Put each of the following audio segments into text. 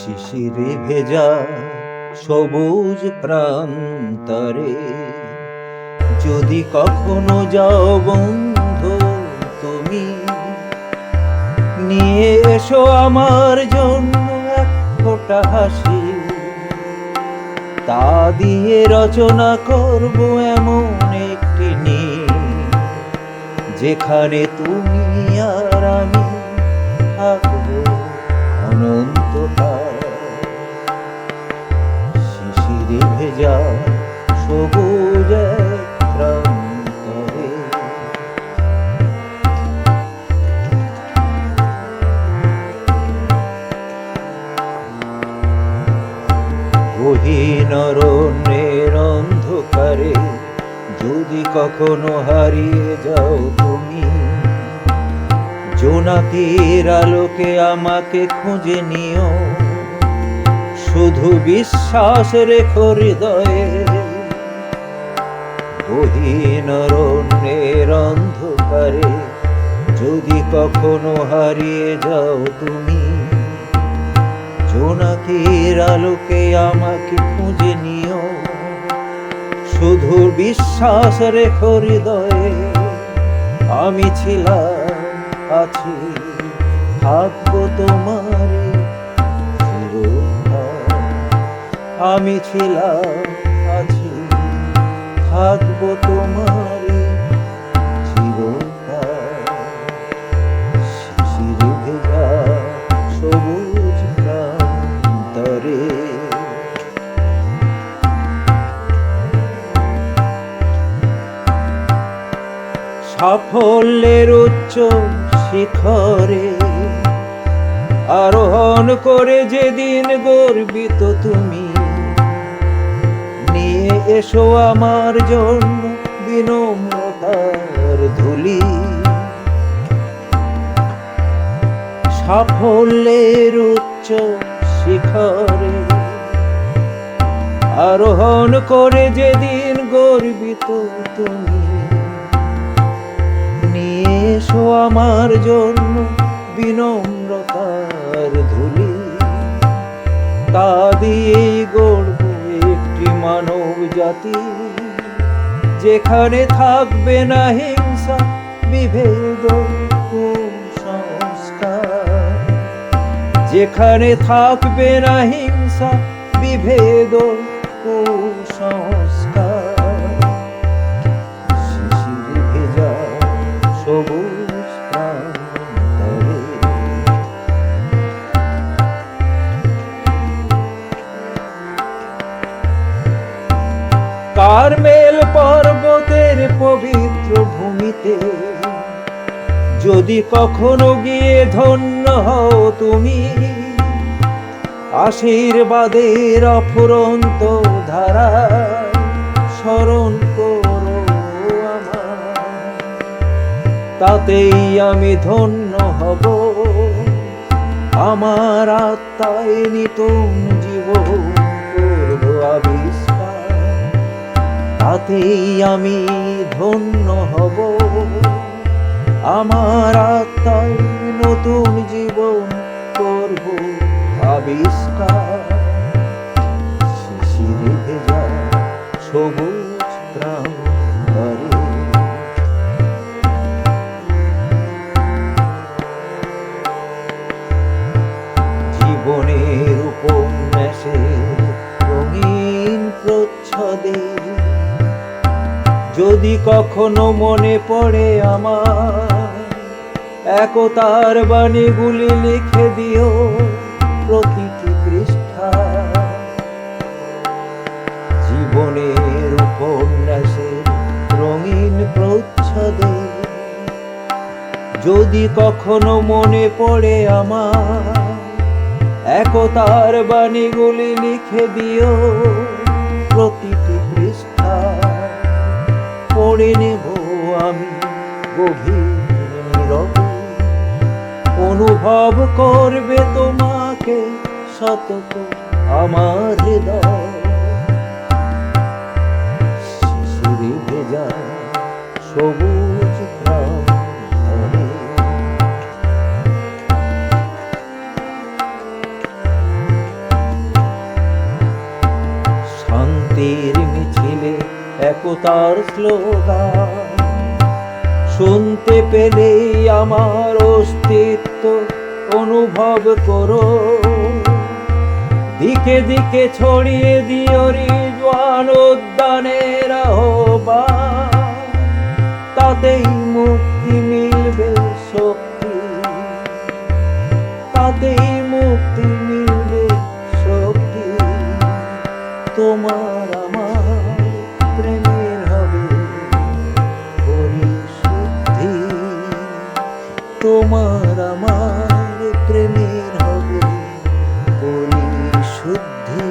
শিশিরে ভেজা সবুজ প্রান্তরে। যদি কখনো যাও বন্ধু, তুমি নিয়ে এসো আমার জন্য এক ফোঁটা হাসি। তা দিয়ে রচনা করব এমন একটি নীড় যেখানে তুমি ভেজা সবুজ প্রান্তরে গহীন অরণ্যের অন্ধকারে যদি কখনো হারিয়ে যাও তুমি, জোনাকির আলোকে আমাকে খুঁজে নিও। শুধু বিশ্বাস রেখো হৃদয়ে। গহীন অরণ্যের অন্ধকারে যদি কখনো হারিয়ে যাও তুমি, জোনাকির আলোকে আমাকে খুঁজে নিও। শুধু বিশ্বাস রেখো হৃদয়ে, আমি ছিলাম, আছি, থাকব তোমার আমি ছিলাম আছি। থাকব তোমার সাফল্যের উচ্চ শিখরে আরোহণ করে যেদিন গর্বিত তুমি। এসো আমার জন্য বিনম্রতার ধুলি। সাফল্যের উচ্চ শিখরে আরোহণ করে যেদিন গর্বিত তুমি। নিয়ে এসো আমার জন্য বিনম্রতার ধুলি। তা গড়ব একটি মানব জাতি। যেখানে থাকবে না হিংসা বিভেদ কুসংস্কার যেখানে থাকবে না হিংসা বিভেদ কুসংস্কার কারমেল পর্বতের পবিত্র ভূমিতে? যদি কখনো গিয়ে ধন্য হও তুমি, আশীর্বাদের অফুরন্ত ধারা স্মরণ করো আমার তাতেই আমি ধন্য হব, আমার আত্মায় জীবন করব আবিষ্কার তাতেই আমি ধন্য হব। আমার আত্মায় নতুন জীবন করব আবিষ্কার। শিশিরে সবুজ যদি কখনো মনে পড়ে আমার, একতার বাণীগুলি লিখে দিও প্রতিটি পৃষ্ঠা জীবনের উপন্যাসে রঙিন প্রচ্ছদে যদি কখনো মনে পড়ে আমার, একতার বাণীগুলি লিখে দিও প্রতিটি পড়ে নেব আমি গভীর অনুভব করবে তোমাকে শতক আমার হৃদয়। শিশিরে ভেজা সবুজ তার স্লোগান, শুনতে পেলেই আমার অস্তিত্ব অনুভব করো। দিকে দিকে ছড়িয়ে দিও রিজওয়ান উদ্যানের তাতেই মুক্তি মিলবে শক্তি। তাতেই মুক্তি মিলবে শক্তি। তোমার তোমার আমার প্রেমের হবে পরিশুদ্ধি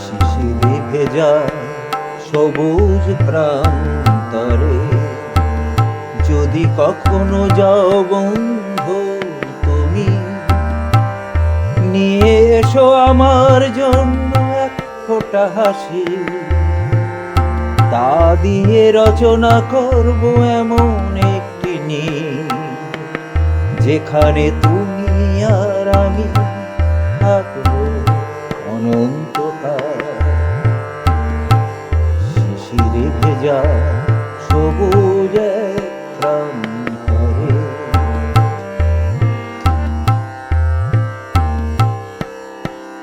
শিশিরে ভেজা সবুজ প্রান্তরে। যদি কখনো যাও বন্ধু, তুমি নিয়ে এসো আমার জন্য এক ফোঁটা হাসি। তা দিয়ে রচনা করব এমন একটি যেখানে তুমি আর আমি থাকব অনন্তকাল। শিশিরে ভেজা